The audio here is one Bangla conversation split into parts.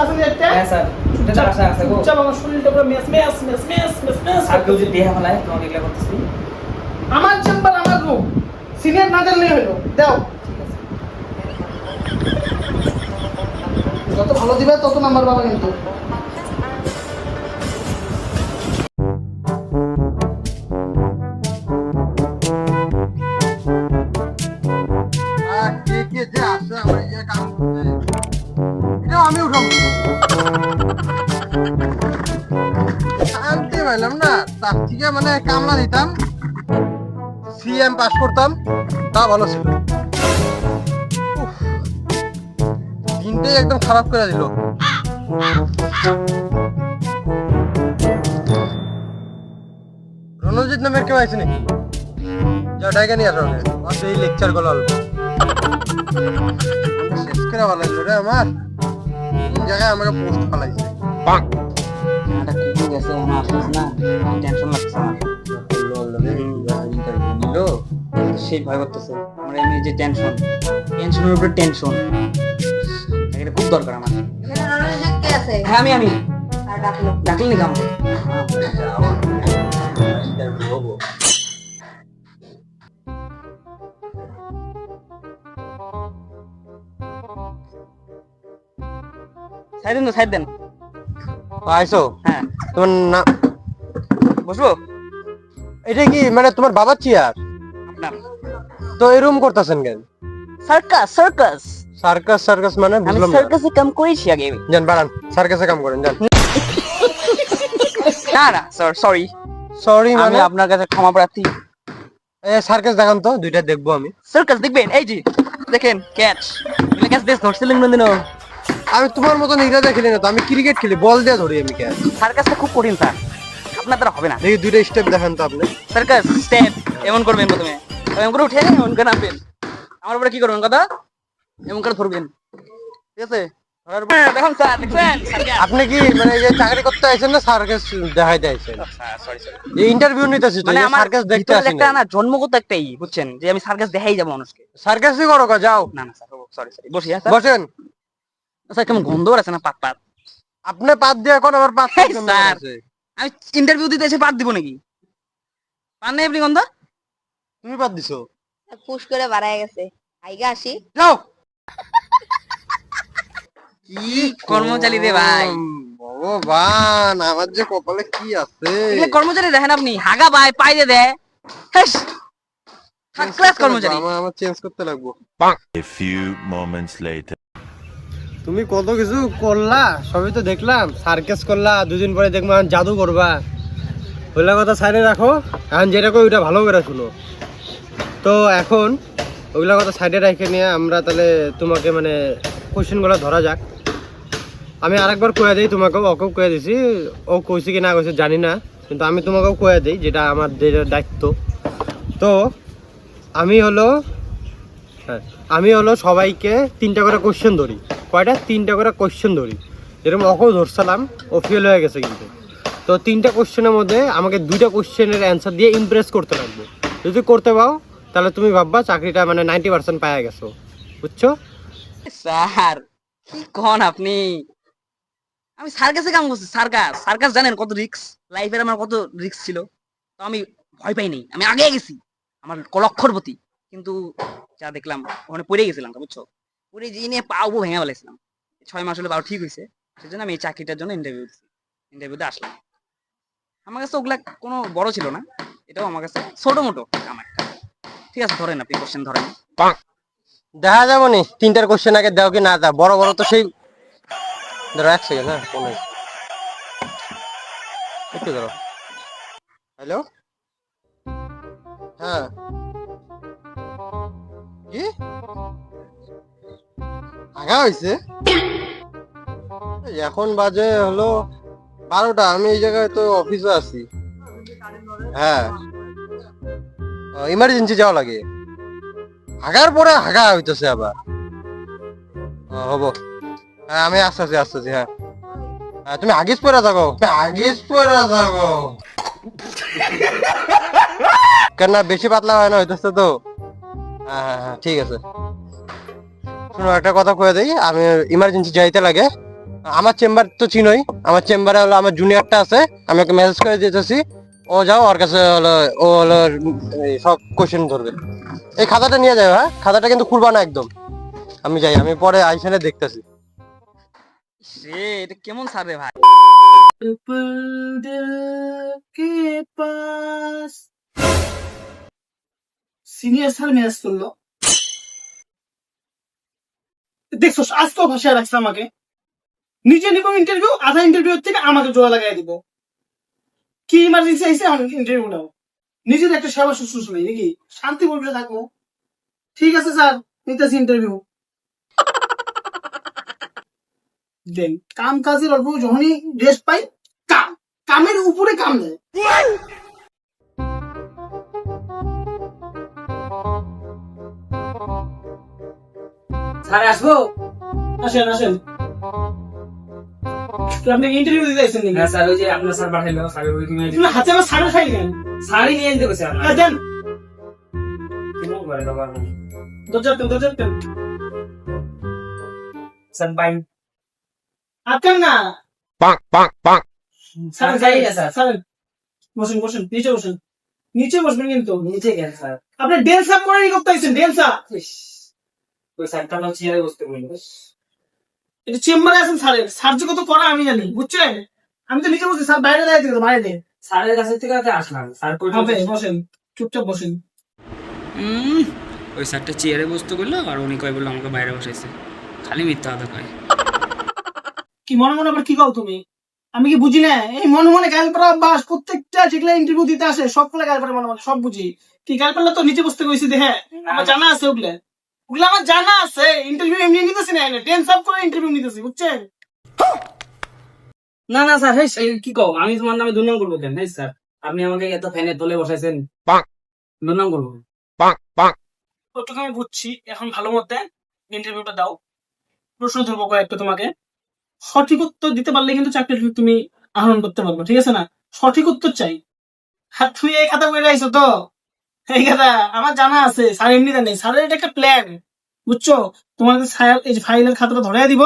আশা আছে দেখতে হ্যাঁ স্যার। এটা আশা আছে গো। চুপচাপ আমার শরীরটা পুরো mess mess mess mess mess mess আর কেউ যদি দেহা ফেলায় তোমাকে এগুলো করতেছি। আমার চেম্বার আমার রুম সিনিয়র না জানলেই হলো। দাও। যত ভালো দিবে তত নাম্বার পাবে কিন্তু। তার থেকে মানে কামলা দিতাম সিএম পাস করতাম তা ভালো ছিল। দিনটাই একদম খারাপ করে দিল। রণজিৎ নামের কেউ আছে নাকি? যাও ডাইকা নিয়ে আসো সেই লেকচারগুলো অল্প। শেষ করে ভালো রে আমার। জায়গায় আমাকে পোস্ট ফালাইছে? কুকুর গেছে এখনও আসতেছে না টেনশন লাগছে ইন্টারভিউ নিল সেই ভয় করতেছে আমার এমনি যে টেনশন টেনশনের উপরে টেনশন এটা খুব দরকার আমার হ্যাঁ আমি আমি ডাকলো কাম সাইড দেন তো সাইড দেন আইসো। হ্যাঁ। তোমার না বসবো? এটা কি মানে তোমার বাবার চেয়ার তো এরকম করতেছেন কেন? সার্কাস সার্কাস সার্কাস সার্কাস মানে আমি বুঝলাম সার্কাসে কাম করেছি আগে। যান বাড়ান। সার্কাসে কাম করেন যান। না না স্যার সরি সরি আমি মানে আপনার কাছে ক্ষমা প্রার্থী। এ সার্কাস দেখান তো দুইটা দেখব আমি। সার্কাস দেখবেন এই যে দেখেন ক্যাচ ক্যাচ বেশ ধরছিলেন কোনদিন আমি তোমার মতন এটা দেখিলি না তো আমি ক্রিকেট খেলি বল দিয়ে ধরি আমি ক্যাচ সার্কাসটা খুব কঠিন স্যার। আপনার দ্বারা হবে না। দেখি দুইটা স্টেপ দেখান তো আপনি। সার্কাস স্টেপ এমন করবেন প্রথমে। এমন করে উঠে এমন করে নামবেন। আমার উপরে কি করবেন কথা? এমন করে ধরবেন। ঠিক আছে? হ্যাঁ, দেখুন স্যার দেখছেন? আপনি কি মানে এই যে চাকরি করতে আইছেন না সার্কাস সরি সরি এই ইন্টারভিউ নিতেছি তো মানে আমার সার্কাস দেখতে আসি একটা না জন্মগত একটা ই বুঝছেন? যে আমি সার্কাস দেখাই যাব মানুষকে। সার্কাসই করো যাও। না না স্যার সরি সরি বসি হ্যাঁ বসেন। স্যার কেমন গন্ধ আছে না? পাত পাত। আপনি পাত দিয়ে এখন আবার পাত স্যার। আমি ইন্টারভিউ দিতে এসে পাত দিব নাকি? পান নেই আপনি গন্ধ? তুমি পাত দিছো? পুশ করে বাড়ায় গেছে। আইগা আসি। যাও। কি কর্মচারী রে ভাই। ভগবান আমার যে কপালে কি আছে? কর্মচারী দেখেন আপনি। হাগা ভাই পাইরে ক্লাস কর্মচারী। আমার আমার চেঞ্জ করতে লাগবো। A few moments later. তুমি কত কিছু করলা, সবই তো দেখলাম। সার্কাস করলা, দুদিন পরে দেখব জাদু করবা। ওইলা কথা সাইডে রাখো, এখন যেটা কই ওইটা ভালো করে শুনো। তো এখন ওইগুলা কথা সাইডে রেখে নিয়ে আমরা তাহলে তোমাকে মানে কোশ্চেনগুলো ধরা যাক। আমি আরেকবার কয়ে দিই তোমাকেও, ওকেও কয়ে দিছি। ও কইছে কি না কইছে জানি না, কিন্তু আমি তোমাকেও কয়ে দিই যেটা আমার দায়িত্ব। তো আমি হলো হ্যাঁ আমি হলো সবাইকে তিনটা করে কোশ্চেন ধরি। কয়টা? তিনটা করে কোশ্চেন ধরি। যেরকম অকেও ধরছিলাম, ও ফেল হয়ে গেছে কিন্তু। তো তিনটা কোশ্চেনের মধ্যে আমাকে দুইটা কোশ্চেনের অ্যান্সার দিয়ে ইমপ্রেস করতে লাগবে। যদি করতে পাও, তাহলে তুমি ভাববা চাকরিটা মানে নাইনটি পার্সেন্ট পাওয়া গেছো। বুঝছ? স্যার, কি কন আপনি? আমি সার্কাসে কাম করছি সার্কাস সার্কাস জানেন কত রিক্স লাইফের আমার কত রিক্স ছিল? তো আমি ভয় পাই নাই। আমি আগে গেছি, আমার লক্ষর প্রতি। কিন্তু যা দেখলাম, ওখানে পড়ে গেছিলাম বুঝছ? যেয়ে নিয়ে পাও ভেঙে ফেলেছিলাম ছয় মাস হলে পাও ঠিক হয়েছে সেজন্য আমি এই চাকরিটার জন্য ইন্টারভিউ দিচ্ছি ইন্টারভিউতে আসলাম। আমার কাছে ওগুলা কোনো বড় ছিল না। এটাও আমার কাছে ছোট মোটো আমার ঠিক আছে, ধরেন আপনি কোশ্চেন ধরেন। দেখা যাব নি, তিনটার কোশ্চেন আগে দাও কি না দাও। বড় বড় তো সেই ধরো এক সেকেন্ড হ্যাঁ ফোন একটু ধরো। হ্যালো হ্যাঁ। আগা হয়েছে এখন বাজে হলো বারোটা। আমি এই জায়গায় তো অফিসে আছি। হ্যাঁ। ইমার্জেন্সি যাওয়া লাগে। হাগার পরে হাগা হইতেছে আবার। হব। হ্যাঁ আমি আসতেছি আসতেছি হ্যাঁ। হ্যাঁ, তুমি আগিস পরে থাকো আগিস পরে থাকো কেন বেশি পাতলা হয় না হইতেছে তো। হ্যাঁ হ্যাঁ হ্যাঁ ঠিক আছে। শোনো একটা কথা কয়ে দিই আমি ইমার্জেন্সি যাইতে লাগে। আমার চেম্বার তো চিনোই আমার চেম্বারে হলো আমার জুনিয়রটা আছে আমি ওকে মেসেজ করে দিতেছি ও যাও ওর কাছে হলো ও হলো সব কোশ্চেন ধরবে। এই খাতাটা নিয়ে যাও হ্যাঁ? খাতাটা কিন্তু খুলবা না একদম। আমি যাই আমি পরে আইসানে দেখতেছি। সে এটা কেমন স্যার ভাই? সিনিয়র স্যার মেসেজ করল। ভাষায় রাখছে আমাকে। নিজে নিব ইন্টারভিউ আধা ইন্টারভিউ থেকে আমাকে জোড়া লাগাই দিব। কি ইমার্জেন্সি ইন্টারভিউ নাও নিজের একটা সেবা নেই, নাকি? শান্তি বলবে থাকব ঠিক আছে স্যার, নিতেছি ইন্টারভিউ দেন, কাম কাজের অল্প যখনই রেস্ট পাই কাম কামের উপরে কাম দেয়। স্যার আসব? আসেন আসেন। আপনি ইন্টারভিউ দিতে আইছেন নাকি? হ্যাঁ স্যার ওই যে আপনার স্যার পাঠাইলো স্যার ওই তুমি তুমি হাতে আমার সাড়ে খাই কেন স্যারই নিয়ে যেতে বসে আপনার দেন। দরজা দেন দরজা দেন। স্যার বাই আটকান না। স্যার যাই না স্যার। স্যার বসেন বসেন নিচে বসেন। নিচে বসবেন কিন্তু। নিচে গেল স্যার। আপনি ডেন্স আপ করে করতে আইছেন ডেন্স আপ ওই স্যারটা না চেয়ারে বসতে বলল এটা চেম্বারে আছেন স্যারের স্যার যে কত করা আমি জানি। বুঝছেন? আমি তো বসছি স্যার বাইরে দাঁড়িয়ে থেকে বাইরে। স্যারের কাছে থেকে আসলাম। স্যার হবে বসেন? চুপচাপ বসেন। ওই স্যারটা চেয়ারে বসতে করল আর উনি কয় বলল আমাকে বাইরে বসাইছে। খালি মিথ্যা কথা কয়। কি মনে মনে আবার কি কও তুমি? আমি কি বুঝি না? এই মনে মনে গাল পাড়া বাস প্রত্যেকটা যেগুলো ইন্টারভিউ দিতে আসে সবগুলো গাল পাড়া মনে মনে সব বুঝি। কি গাল পাড়লে তো নিচে বসতে কইছি দেখে আমার জানা আছে ওগুলো। ওগুলো আমার জানা আছে ইন্টারভিউ এমনি নিতেছি না টেন্স আপ করে ইন্টারভিউ নিতেছি বুঝছেন? না না স্যার হেস কি কও? আমি তোমার নামে দুর্নাম করব কেন? হেস স্যার আপনি আমাকে এত ফ্যানের বসাইছেন। দুর্নাম করব আমি বুঝছি এখন ভালো মতে ইন্টারভিউটা দাও। প্রশ্ন ধরবো কয়েকটা তোমাকে। সঠিক উত্তর দিতে পারলে কিন্তু চাকরি তুমি আহরণ করতে পারবে ঠিক আছে না? সঠিক উত্তর চাই। হাত ছুঁয়ে এই খাতা করে রাখছো তো? এই আমার জানা আছে, স্যার এমনি জানে স্যারের এটা একটা প্ল্যান বুঝছ? তোমাকে এই ফাইলের খাতাটা ধরে দিব,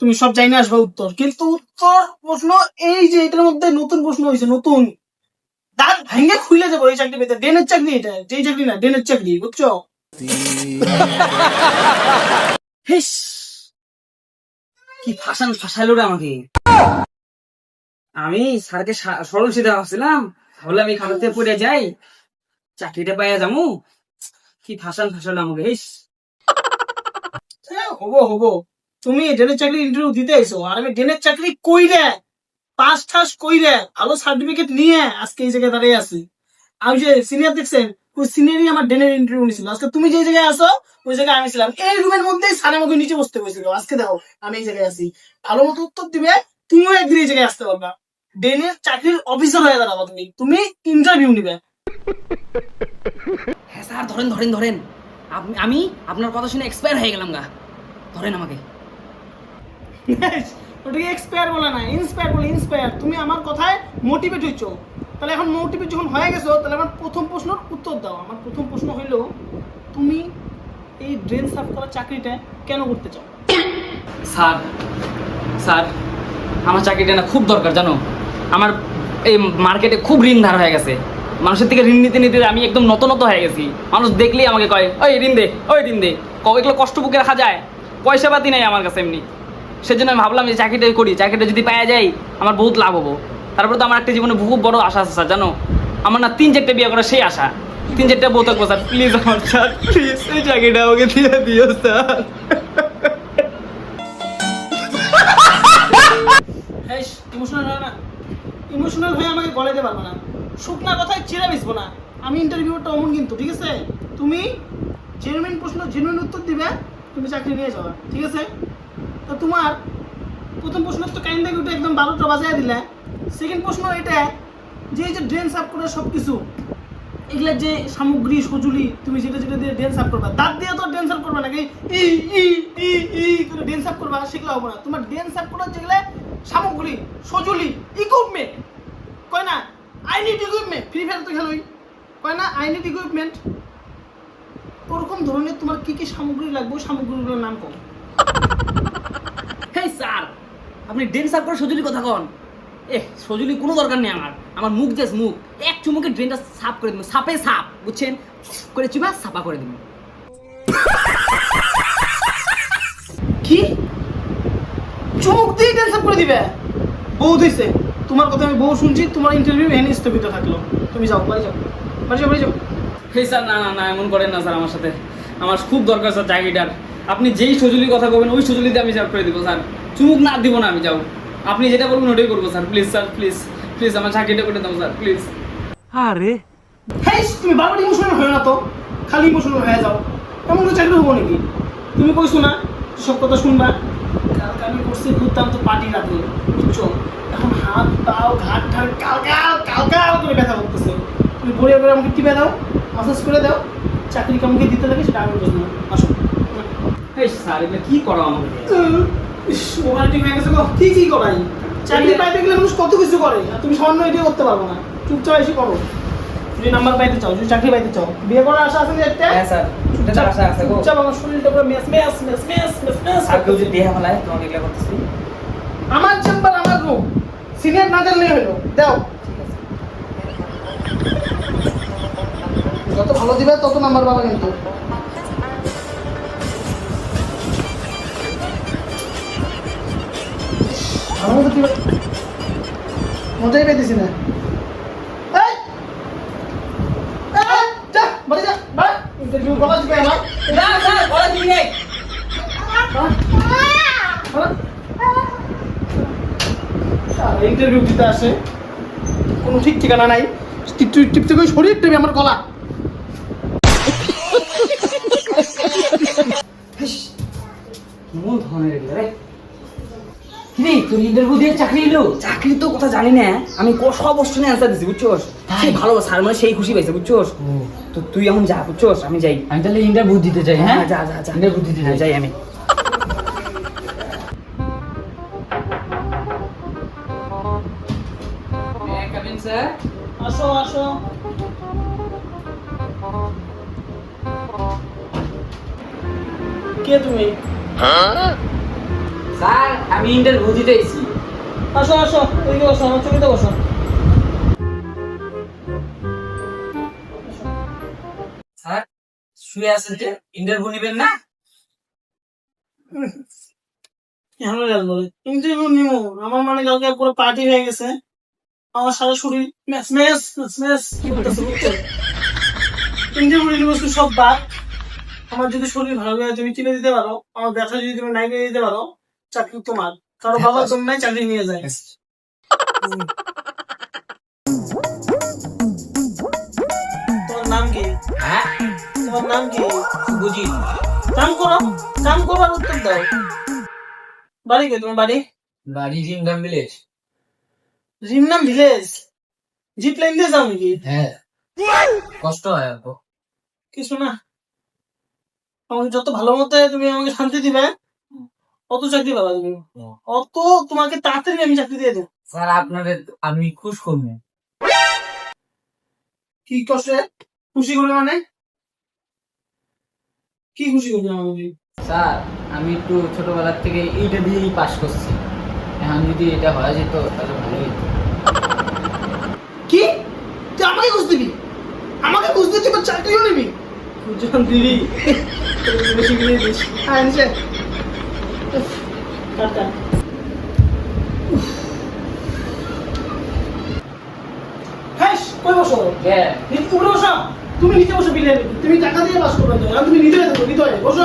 তুমি সব জানি আসবে উত্তর। কিন্তু উত্তর প্রশ্ন এই যে, এটার মধ্যে নতুন প্রশ্ন হয়েছে নতুন। দাঁত খুলে যাব এই চাকরি পেতে। ডেনের চাকরি এটা, যেই চাকরি না ডেনের চাকরি, বুঝছ? কি ফাঁসান ফাঁসাইলো রে আমাকে। আমি স্যারকে সরল সিধা ভাবছিলাম। তাহলে আমি খাতাতে পড়ে যাই। চাকরিটা পাইয়া যামু। কি ফাঁসান ফাঁসালো আমাকে হেস হব হব। তুমি ডেনের চাকরি ইন্টারভিউ দিতে আইছো, আর আমি ডেনের চাকরি কইরে পাস ঠাস কইরে, ভালো সার্টিফিকেট নিয়ে আজকে এই জায়গায় দাঁড়িয়ে আছি। আমি যে সিনিয়র দেখছেন, ওই সিনিয়রই আমার ডেনের ইন্টারভিউ নিছিল। আজকে তুমি যে জায়গায় আছো, ওই জায়গায় আমি ছিলাম। এই রুমের মধ্যেই স্যার আমাকে নিচে বসতে বসেছিল আজকে দেখো, আমি এই জায়গায় আছি। ভালো মতো উত্তর দিবে, তুমিও একদিন এই জায়গায় আসতে পারবা। ডেনের চাকরির অফিসার হয়ে দাঁড়াবা তুমি। তুমি ইন্টারভিউ নিবে। হ্যাঁ স্যার ধরেন ধরেন ধরেন। আমি আপনার কথা শুনে এক্সপায়ার হয়ে গেলাম গা। ধরেন আমাকে। ওটাকে এক্সপায়ার বলে না ইন্সপায়ার বলে ইন্সপায়ার তুমি আমার কথায় মোটিভেট হইছো। তাহলে এখন মোটিভেট যখন হয়ে গেছো তাহলে আমার প্রথম প্রশ্নের উত্তর দাও। আমার প্রথম প্রশ্ন হইল তুমি এই ড্রেন সাফ করার চাকরিটা কেন করতে চাও? স্যার স্যার আমার চাকরিটা না খুব দরকার জানো? আমার এই মার্কেটে খুব ঋণ ধার হয়ে গেছে। মানুষের থেকে ঋণ নিতে নিতে আমি একদম নত নত হয়ে গেছি। মানুষ দেখলেই আমাকে কয়, ওই ঋণ দে, ওই ঋণ দে। এগুলো কষ্ট বুকে রাখা যায়। পয়সা পাতি নাই আমার কাছে এমনি। সেজন্য আমি ভাবলাম যে চাকরিটাই করি। চাকরিটা যদি পাওয়া যায়, আমার বহুত লাভ হব। তারপরে তো আমার একটা জীবনে খুব বড় আশা আছে জানো? আমার না তিন চারটে বিয়ে করার সেই আশা। তিন চারটে বউ থাকব, স্যার। প্লিজ আমার, স্যার, প্লিজ এই চাকরিটা আমাকে দিয়ে দিও, স্যার। ইমোশনাল না। ইমোশনাল হয়ে আমাকে গলাইতে পারবে না। শুকনা কথায় চিরা মিশবো না। আমি ইন্টারভিউটা অমন কিন্তু, ঠিক আছে? তুমি জেনুইন প্রশ্ন জেনুইন উত্তর দিবে, তুমি চাকরি নিয়ে যাবা, ঠিক আছে? তো তোমার প্রথম প্রশ্ন তো কাইন্ড থেকে উঠে একদম বারোটা বাজায় দিলে? সেকেন্ড প্রশ্ন এটা, যে এই যে ড্রেন সাফ করে সব কিছু এগুলা যে সামগ্রী, সজুলি, তুমি যেটা যেটা দিয়ে ড্রেন সাফ করবা, দাঁত দিয়ে তো ড্রেন সাফ করবা নাকি? ই ই ই ই করে ড্রেন সাফ করবা, সেগুলো হবে না। তোমার ড্রেন সাফ করার যেগুলা সামগ্রী, সজুলি ইকুইপমেন্ট কয় না? I need equipment free fire তো খেলোই। কয় না আই নিড ইকুইপমেন্ট ওরকম ধরনের তোমার কি কি সামগ্রী লাগবে? সামগ্রীগুলোর নাম কম হেই স্যার, আপনি ড্রেন সাফ করে সজুলি কথা কন। এ সজুলি কোনো দরকার নেই আমার। আমার মুখ জাস্ট মুখ। এক চুমুকে ড্রেনটা সাফ করে দেবো সাপে সাপ, বুঝছেন? করে চুমা, সাপা করে দেবো কি? চোখ দিয়ে ড্রেন সাফ করে দিবে? বউ দিছে তোমার কথা আমি বউ শুনছি তোমার ইন্টারভিউ এনে স্থগিত থাকল। তুমি যাও বাড়ি যাও বাড়ি যাও বাড়ি যাও। এই স্যার না না না এমন করেন না স্যার আমার সাথে। আমার খুব দরকার স্যার চাকরিটার। আপনি যেই সজুলির কথা বলবেন ওই সজুলিতে আমি সাফ করে দিব স্যার। চুমুক না দিব না আমি যাও। আপনি যেটা বলবেন ওটাই করব sir. Please sir please please আমার চাকরিটা করে দাও স্যার প্লিজ হ্যাঁ তুমি বারবার ইমোশনাল হয়ে না তো। খালি ইমোশনাল হয়ে যাও। এমন তো চাকরি হব নাকি? তুমি কইছো না সব কথা শুনবা। কালকে আমি করছি ঘুরতাম তো পার্টি রাতে। বুঝছ? এখন হাত পাও ঘাট ঠাট কাল কাল কাল কাল করে ব্যথা করতেছে। তুমি ভরে করে আমাকে টিপে দাও মাসাজ করে দাও চাকরি কামকে দিতে লাগে সেটা আমি বুঝলাম আসো। এই স্যার এগুলো কি করা আমাকে? মোবাইল হয়ে গেছে গো। কি কি করাই চাকরি পাইতে গেলে মানুষ কত কিছু করে আর তুমি সামান্য এটাই করতে পারব না। চুপচাপ এসে করো যদি নাম্বার পাইতে চাও যদি চাকরি পাইতে চাও। বিয়ে করার আশা আছে একটা? হ্যাঁ স্যার। এটা আশা আছে গো। চুপচাপ আমার শরীরটা পুরো mess mess mess mess mess mess আর কেউ যদি দেহা ফেলায় তোমাকে এগুলো করতেছি? আমার চেম্বার সিনিয়র না জানলে হলো। দাও। যত ভালো দিবে তত নাম্বার পাবে কিন্তু। মজাই পেতেছি না এই! এই! যা, বাড়ি যা, বাড়ি। Interview বলা যাবে আমার। না স্যার বলা দিবি নেই ইন্টারভিউ দিতে আসে কোনো ঠিক ঠিকানা নাই টিপতে করে শরীর টেপে আমার গলা। কেমন ধরনের এগুলো রে? কিরে তোর ইন্টারভিউ দিয়ে চাকরি এলো চাকরি তো কথা জানি না আমি সব কোশ্চেনে অ্যান্সার দিছি বুঝছোস? সেই ভালো স্যার মানে সেই খুশি পাইছে বুঝছোস? তো তুই এখন যা বুঝছোস? আমি যাই। আমি তাহলে ইন্টারভিউ দিতে চাই হ্যাঁ হ্যাঁ? যা যা যা। ইন্টারভিউ দিতে যাই আমি। আসো আসো। কে তুমি? স্যার আমি ইন্টারভিউ দিতে এসেছি আসো আসো ওইদিকে বসো আমার চোখে বসো। স্যার শুয়ে আছেন যে ইন্টারভিউ নেবেন না? ইন্টারভিউ নিমো আমার মানে কালকে পুরো পার্টি হয়ে গেছে। আমার সারা শরীর ম্যাচ ম্যাচ ম্যাচ ম্যাচ নিবো সব বাদ। আমার যদি শরীর ভালো লাগে তুমি কিনে দিতে পারো। আমার ব্যবসা যদি তুমি নাই কিনে দিতে পারো চাকরি তোমার। কারও বাবার জন্য নাই চাকরি নিয়ে যায়। তোমার নাম কি? হ্যাঁ? তোমার নাম কি? বুঝি। কাম করো কাম করো আর উত্তর দাও। বাড়ি কে? তোমার বাড়ি? বাড়ি জিমগাম ভিলেজ। রিমনাম ভিলেজ জিপ লাইন দিয়ে যাও নাকি হ্যাঁ কষ্ট হয় অল্প কিছু না আমাকে যত ভালো মতো তুমি আমাকে শান্তি দিবে অত চাকরি পাবা তুমি অত তোমাকে তাড়াতাড়ি আমি চাকরি দিয়ে দেবো স্যার আপনাদের আমি খুশ করব কি কষ্টে খুশি করে মানে কি খুশি করবে আমাকে স্যার আমি একটু ছোটবেলার থেকে এইটা দিয়েই পাশ করছি এখন যদি এটা হয়ে যেত তাহলে ভালোই হতো। কি? তুই আমাকে ঘুষ দিবি? আমাকে ঘুষ দিয়ে তুই চাকরিও নিবি? যখন দিবি? বেশি করে দিস। হ্যাঁ কই বসো? হ্যাঁ নিচে উপরে বসো। তুমি নিচে বসো বিলে তুমি টাকা দিয়ে বাস করবে তুমি ভিতরে বসো।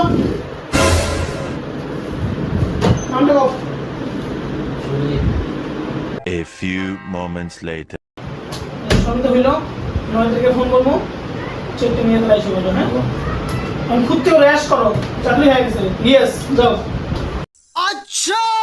নামটা A few moments later. সন্ধ্যা হইল নয় থেকে ফোন করব। চেকটা নিয়ে চলে আসি বলো হ্যাঁ? আমি খুব থেকে র্যাশ করো। চাকরি হয়ে গেছে। ইয়েস যাও। আচ্ছা!